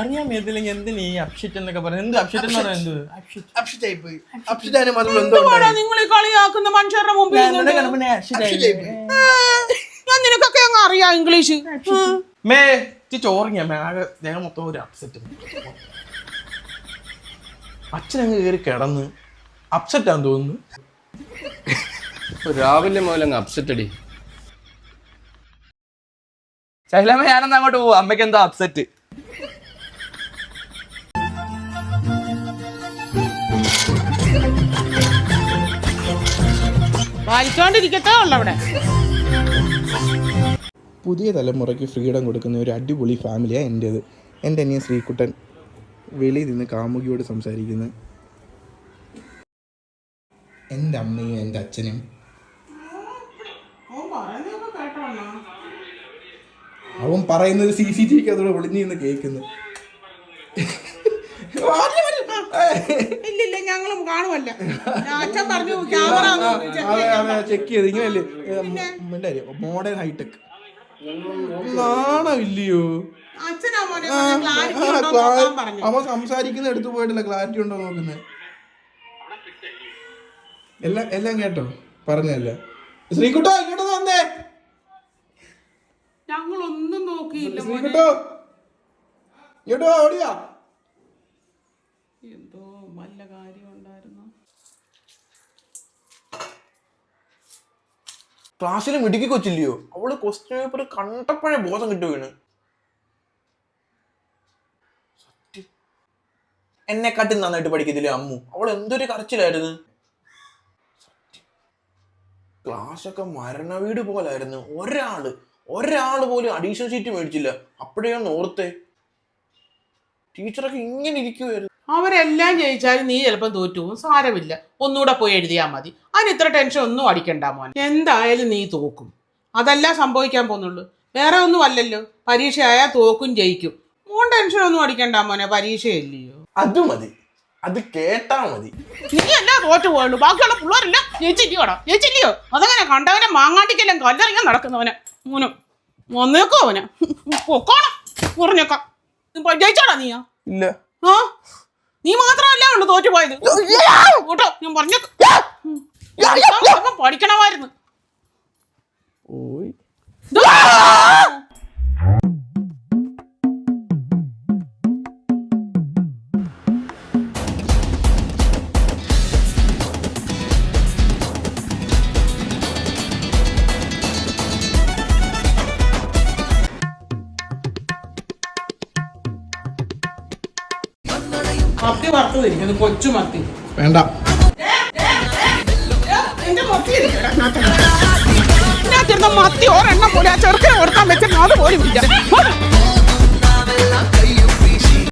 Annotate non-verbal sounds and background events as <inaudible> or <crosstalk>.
അറിയാൻ മേത്തില്ലെങ്കിൽ എന്ത് ഈ അപ്ഷിറ്റ് എന്നൊക്കെ പറയുന്നത് എന്ത് അപ്ഷിറ്റ് എന്ന് പറയുന്നത്? എന്ത് അപ്ഷിറ്റ് അപ്ഷിറ്റായി പോയി അപ്ഷിറ്റാനും മാത്രം എന്തോ എന്തുവാടാ നിങ്ങൾ ഈ കളിയാക്കുന്ന മനുഷ്യരുടെ മുമ്പിൽ ഞാൻ നിന്നിട്ട്? നിന്നെ കണ്ടപ്പോ ഞാൻ ഞാൻ നിനക്കൊക്കെ അങ്ങ് അറിയാം ഇംഗ്ലീഷ്. മേ ഇച്ചി ചോറിങ്ങ മേ ആകെ ദേഹം മൊത്തം ഒരു അപ്സെറ്റ് അച്ഛനങ്ങ് കയറി കിടന്ന് അപ്സെറ്റ് ആണെന്ന് തോന്നുന്നു. രാവിലെ മുതൽ അങ്ങ് അപ്സെറ്റ് അടി. ശൈലമ്മ ഞാനെന്നാ അങ്ങോട്ട് പോവാ. അമ്മയ്ക്ക് എന്താ അപ്സെറ്റ് വലിച്ചോണ്ടിരിക്കത്തേ ഉള്ളവിടെ പുതിയ തലമുറയ്ക്ക് ഫ്രീഡം കൊടുക്കുന്ന ഒരു അടിപൊളി ഫാമിലിയാണ് എന്റേത് എന്റെ അനിയൻ ശ്രീകുട്ടൻ. വെളിയിൽ നിന്ന് കാമുകിയോട് സംസാരിക്കുന്നത് എന്റെ അമ്മയും എന്റെ അച്ഛനും. അവൻ പറയുന്നത് സി സി ടി വിക്ക് അതോടെ ഒളിഞ്ഞു നിന്ന് കേൾക്കുന്നു. കാണുമല്ല. <laughs> അച്ഛൻ പറഞ്ഞു ക്യാമറ അതെ അതെ ചെക്ക് ചെയ്ത് ഇങ്ങനല്ലേ മോഡേൺ ഹൈടെക് നോക്കാൻ പറഞ്ഞു. അവൻ സംസാരിക്കുന്ന എടുത്തു പോയിട്ടില്ല ക്ലാരിറ്റി ഉണ്ടോ നോക്കുന്നേ? എല്ലാം എല്ലാം കേട്ടോ? പറഞ്ഞല്ല ശ്രീകുട്ടോ ഇങ്ങോട്ട് വന്നേ. ഞങ്ങളൊന്നും നോക്കിയില്ല ശ്രീകുട്ടോ. ഇങ്ങോട്ട് ഓടിയാ. എന്തോ ക്ലാസ്സിൽ മിടുക്കി കൊച്ചില്ലയോ അവൾ ക്വസ്റ്റ്യൻ പേപ്പർ കണ്ടപ്പോഴേ ബോധം കിട്ടു വീണ്. സത്യം. എന്നെക്കാട്ടി നന്നായിട്ട് പഠിക്കത്തില്ലേ അമ്മു? അവൾ എന്തൊരു കറച്ചിലായിരുന്നു ക്ലാസ് ഒക്കെ മരണ വീട് പോലായിരുന്നു. ഒരാൾ ഒരാൾ പോലും അഡീഷണൽ സീറ്റ് മേടിച്ചില്ല. അപ്പോഴേ ഒന്ന് ഓർത്തേ. ടീച്ചറൊക്കെ ഇങ്ങനെ ഇരിക്കുവായിരുന്നു. അവരെല്ലാം ജയിച്ചാലും നീ ചിലപ്പോൾ തോറ്റു പോകും സാരമില്ല. ഒന്നുകൂടെ പോയി എഴുതിയാൽ മതി. അതിന് ഇത്ര ടെൻഷൻ ഒന്നും അടിക്കണ്ട മോൻ എന്തായാലും നീ തോക്കും. അതല്ല സംഭവിക്കാൻ പോകുന്നുള്ളൂ. വേറെ ഒന്നും അല്ലല്ലോ. പരീക്ഷയായാൽ തോക്കും ജയിക്കും. മോൻ ടെൻഷൻ ഒന്നും അടിക്കണ്ട മോനെ. പരീക്ഷയല്ലയോ? അത് മതി. അത് കേട്ടാ മതി. നീ എല്ലാം തോറ്റു പോയുള്ളൂ ബാക്കിയുള്ള പിള്ളേരെല്ലാം ജയിച്ചില്ലയോടാ ജയിച്ചില്ലയോ? അതങ്ങനെ കണ്ടവനെ മാങ്ങാട്ടിക്കെല്ലാം കല്ലറിയാൻ നടക്കുന്നവനെ. മോനും വന്നേക്കോ അവനെ. പൊക്കോണം. പറഞ്ഞേക്കാം. ജയിച്ചോടാ നീയാ? ഇല്ല. ആ? നീ മാത്രമല്ല ഉണ്ട് തോറ്റുപോയത് കേട്ടോ ഞാൻ പറഞ്ഞു പഠിക്കണമായിരുന്നു. ഓയ്. മത്തി വറുത്തത് തിരിക്കുന്നത് കൊച്ചു മത്തി. വേണ്ട. മത്തി ഒരെണ്ണം പോലെ ആ ചെറുക്കനെ കൊടുക്കാൻ വെച്ചിരുന്നു. അത് പോലും ഇല്ല.